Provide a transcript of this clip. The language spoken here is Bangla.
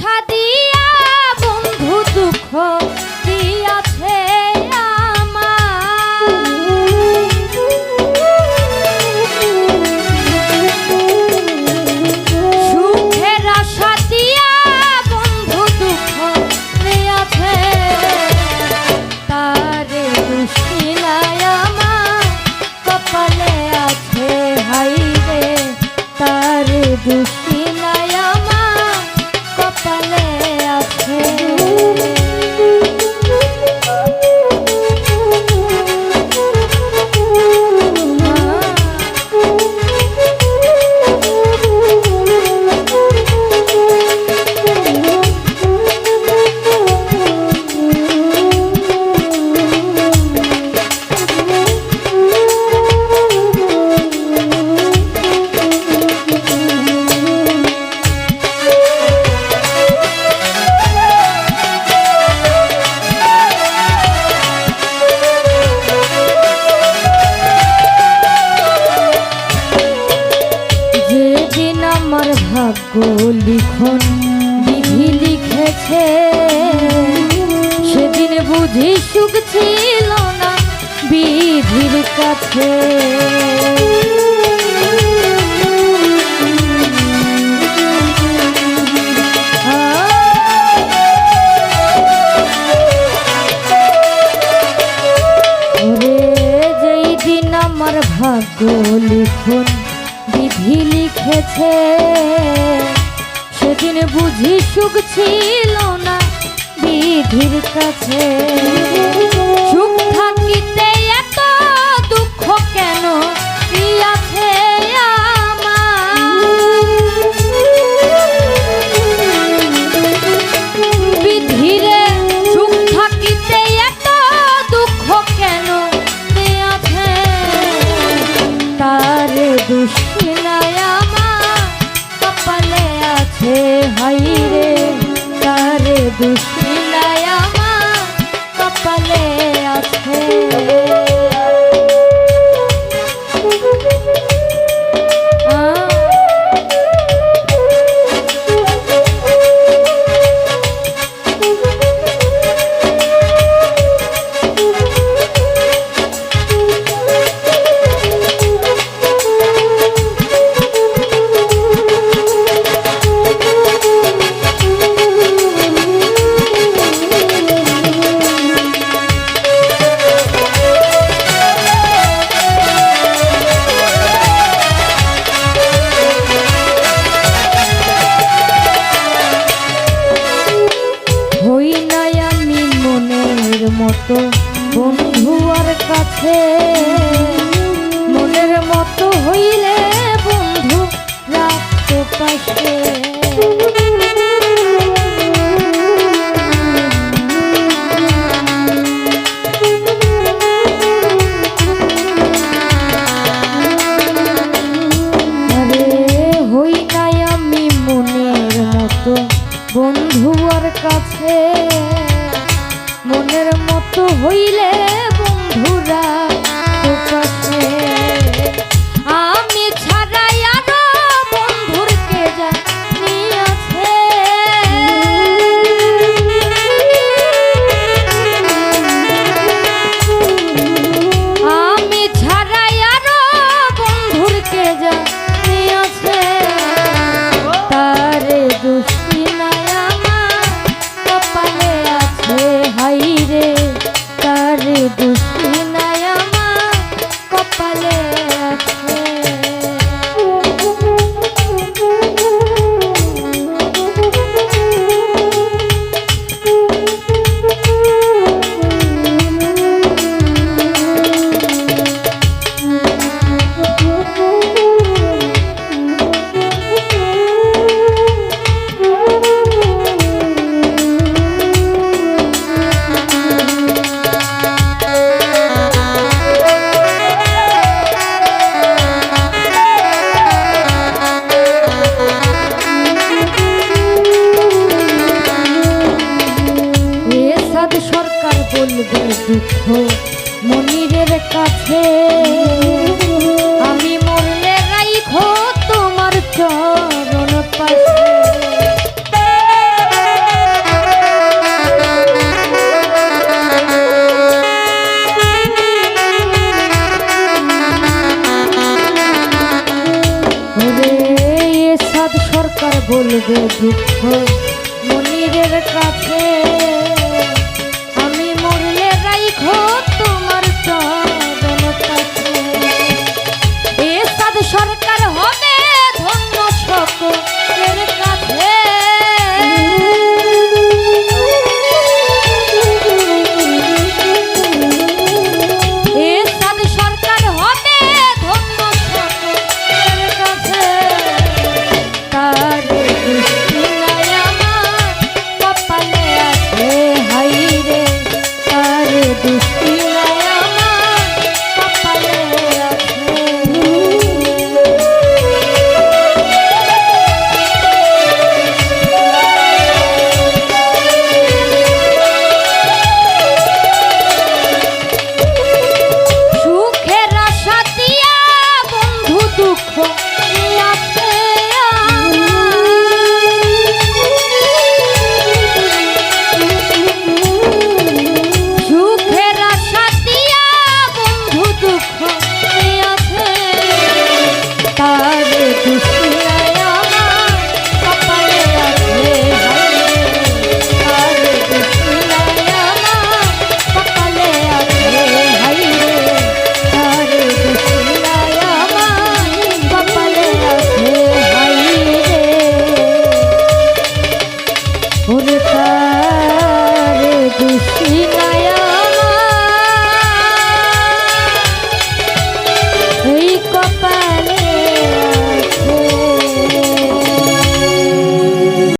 সাথী যখন বিধি লিখেছে, সেদিন বুঝি সুখ ছিল না বিধির কাছে। আমার ভাগ্য লিখুন, বিধি লিখেছে সেদিন বুঝি সুখ ছিল না বিধির কাছে। সুখ থাকিতে মতো বন্ধু আর কাছে। মনের মতো হইলে বন্ধু রাখতে পাশে বন্ধুয়ার কাছে। হইলে Yeah. সাদ সরকার বলবে দুঃখ। মনিরের কাছে আমি মরলে রাইখ তোমার চরণ পাশে। সরকার বলবে দুঃখ। মনিরের কাছে Thank you. Cristina